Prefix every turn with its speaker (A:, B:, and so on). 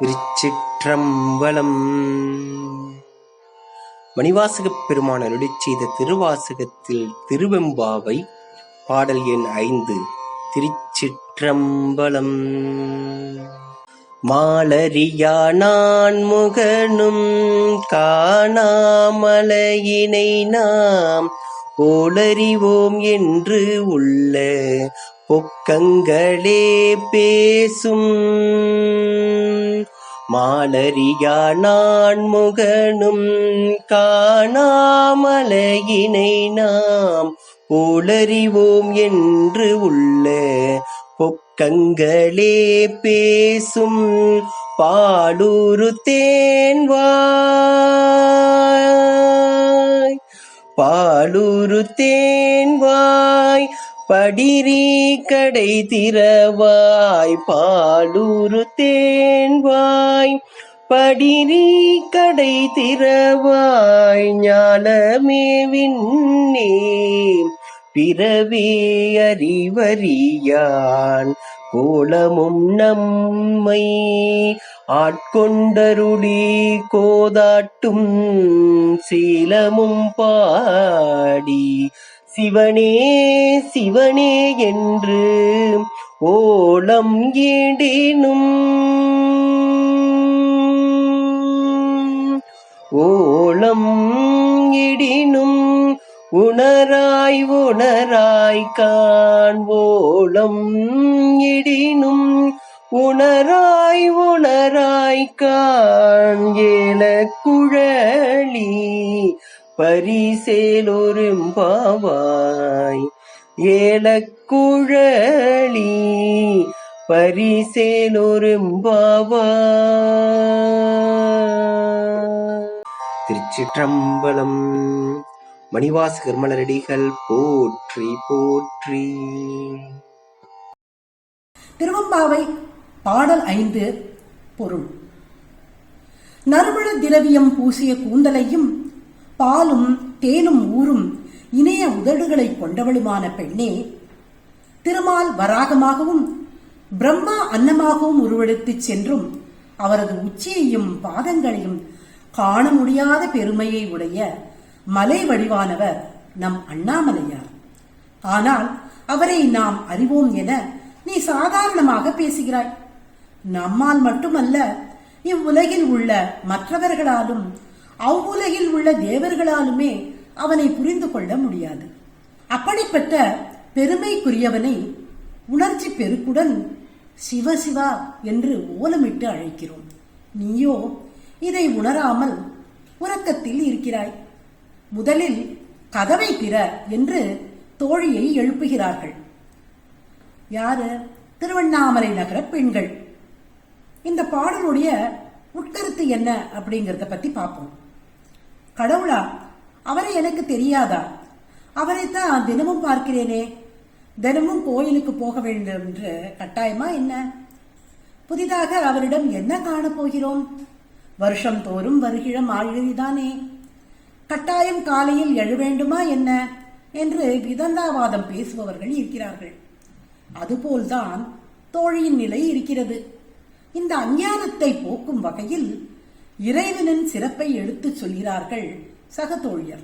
A: திருச்சிற்றம்பலம். மணிவாசகப் பெருமான அருளிச் செய்த திருவாசகத்தில் திருவெம்பாவை பாடல் எண் ஐந்து திருச்சிற்றம்பலம். மாலரியா நான் முகனும் காணாமலையினை நாம் போலறிவோம் என்று உள்ள பொக்கங்களே பேசும். மாலரியா நான் முகனும் காணாமலையினை நாம் போலறிவோம் என்று உள்ள பொக்கங்களே பேசும் பாலூரு தேன்வாய். பாலூரு தேன்வாய் படிரீ கடை திறவாய் பாலூரு தேன்வாய். படிரீ கடை திறவாய் ஞானமே விண்ணே பிறவே அறிவறியான் கோலமும் நம்மை. ஆட்கொண்டருளி கோதாட்டும் சீலமும் பாடி. சிவனே சிவனே என்று ஓலம் ஏடினும் ஓலம் இடினும் உணராய் உணராய் காண். இடினும் உணராய் உணராய் காண். ஏல குழலி பரிசேலொரும்பாவாய் ஏலக்குழலி பரிசேலொரும்பாவாய் திருச்சிற்றம்பலம் மணிவாசகர் மலரடிகள் போற்றி போற்றி.
B: திருவம்பாவை பாடல் ஐந்து பொருள். நறுமண திரவியம் பூசிய கூந்தலையும் பாலும் தேனும் ஊரும் இணைய உதடுகளை கொண்டவளுமான பெண்ணே திருமால் வராகமாகவும் பிரம்மா அன்னமாகவும் உருவெடுத்துச் சென்றும் அவரது உச்சியையும் பாதங்களையும் காண முடியாத பெருமையை உடைய மலை வடிவானவர் நம் அண்ணாமலையார். ஆனால் அவரை நாம் அறிவோம் என நீ சாதாரணமாக பேசுகிறாய். நம்மால் மட்டுமல்ல இவ்வுலகில் உள்ள மற்றவர்களாலும் அவ்வுலகில் உள்ள தேவர்களாலுமே அவனை புரிந்து கொள்ள முடியாது. அப்படிப்பட்ட பெருமைக்குரியவனை உணர்ச்சி பெருக்குடன் சிவசிவா என்று ஓலமிட்டு அழைக்கிறோம். நீயோ இதை உணராமல் உறக்கத்தில் இருக்கிறாய். முதலில் கதவை திற என்று தோழியை எழுப்புகிறார்கள். யாரு? திருவண்ணாமலை நகர பெண்கள். இந்த பாடலுடைய உட்கருத்து என்ன அப்படிங்கறத பத்தி பார்ப்போம். கடவுளா? அவரை எனக்கு தெரியாதா? அவரைத்தான் தினமும் பார்க்கிறேனே. தினமும் கோயிலுக்கு போக வேண்டும் என்று கட்டாயமா என்ன? புதிதாக அவரிடம் என்ன காணப்போகிறோம் வருஷம் தோறும் வருகிழம் மாழ்கழிதானே கட்டாயம் காலையில் எழ வேண்டுமா என்ன? என்று விதந்தாவாதம் பேசுபவர்கள் இருக்கிறார்கள். அதுபோல்தான் தோழியின் நிலை இருக்கிறது. இந்த அஞ்ஞானத்தை போக்கும் வகையில் இறைவனின் சிறப்பை எடுத்துச் சொல்கிறார்கள் சக தோழியர்.